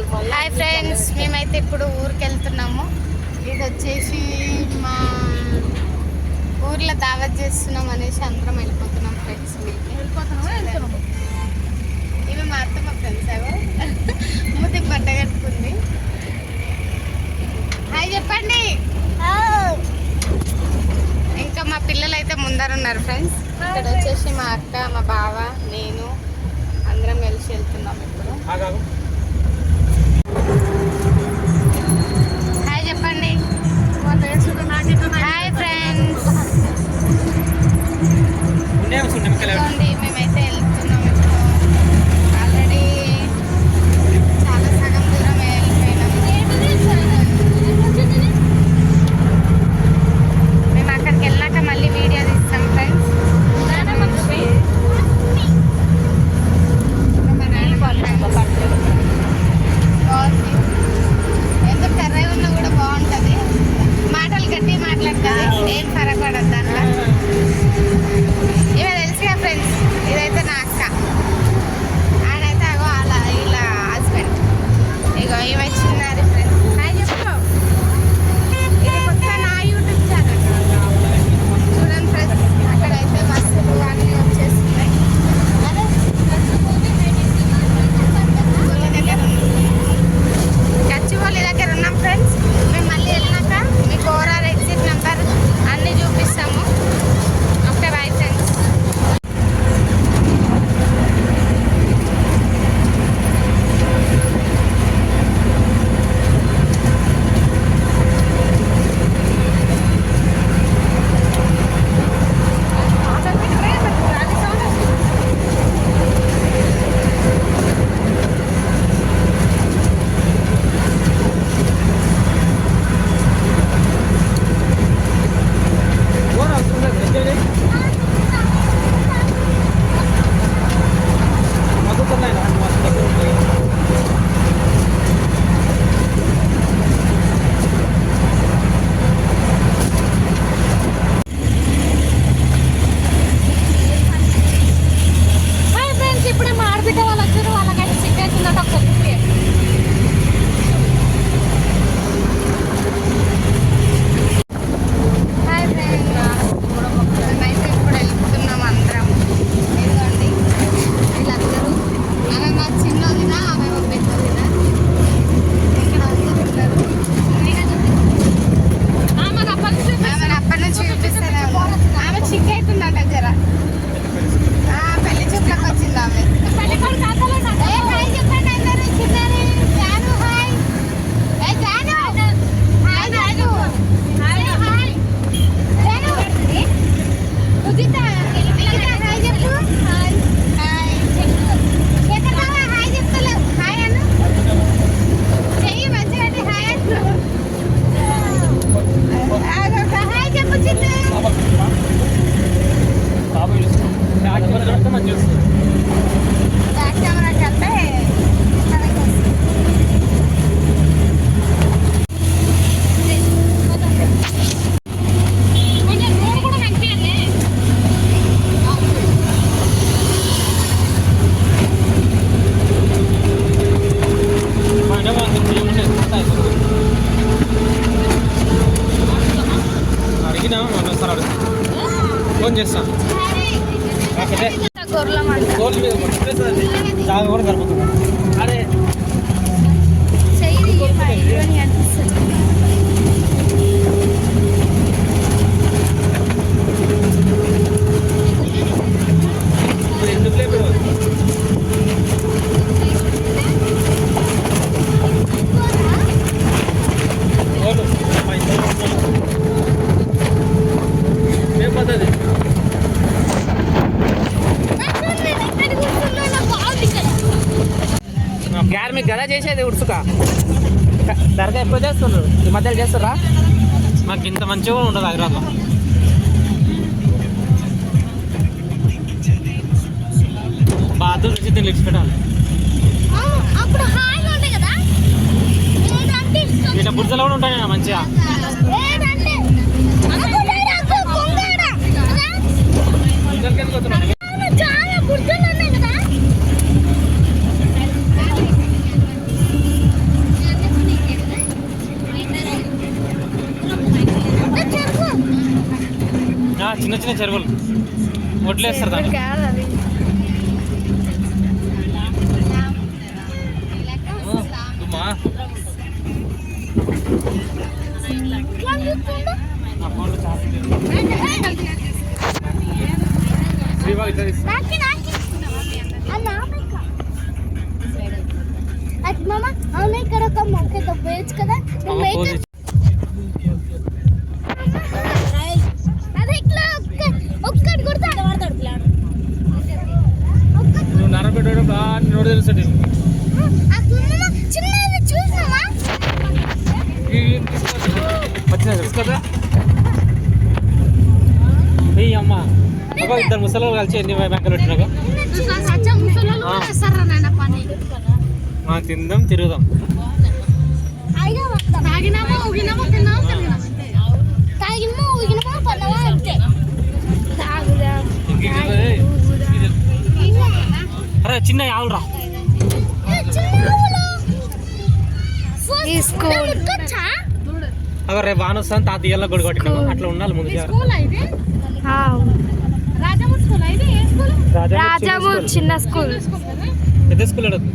Hi friends మేమైతే ఇప్పుడు ఊరికి వెళ్తున్నాము ఇది వచ్చేసి మా ఊర్లో దావత్ చేస్తున్నాం అనేసి అందరం వెళ్ళిపోతున్నాం ఫ్రెండ్స్ ఇవి మా అత్తమ్మ ఫ్రెండ్స్ అవి ముద్దు బట్ట కట్టుకుంది. హాయ్ చెప్పండి. ఇంకా మా పిల్లలు అయితే ముందర ఉన్నారు ఫ్రెండ్స్ ఇక్కడ వచ్చేసి మా అక్క మా బావ నేను అందరం కలిసి వెళ్తున్నాం ఇప్పుడు. కుటుంబ కలవడం మేమైతే వెళ్తున్నాం. కూడా కలుపుతుంది అదే చెయ్యి అనిపిస్తుంది ఇది ఉడుసుక. దర్గా ఎప్పుడు చేస్తున్నారు ఈ మధ్యలో చేస్తారా మాకు ఇంత మంచిగా ఉండదు హైదరాబాద్లో బాధ్యత రుచి తిని ఇట్లా బుర్జలో కూడా ఉంటాయి మంచిగా. చిన్న చిన్న చెరువులు వడ్లేస్తారు దాన్ని. మామ అవును ఇక్కడ ఒక మొక్క తప్పేయచ్చు కదా ఈ అమ్మ ఒక ఇద్దరు ముసలు కలిసి ఎన్ని బ్యాంకులు పెట్టినాక తిందాం తిరుగుదాం. అరే చిన్న ఆవురా ఈ అగో రేపు వాన వస్తాను తాత ఇయ్యాల కొట్టినాము అట్లా ఉండాలి ముందు రాజాము చిన్న స్కూల్. పెద్ద స్కూల్ అడుగుతుంది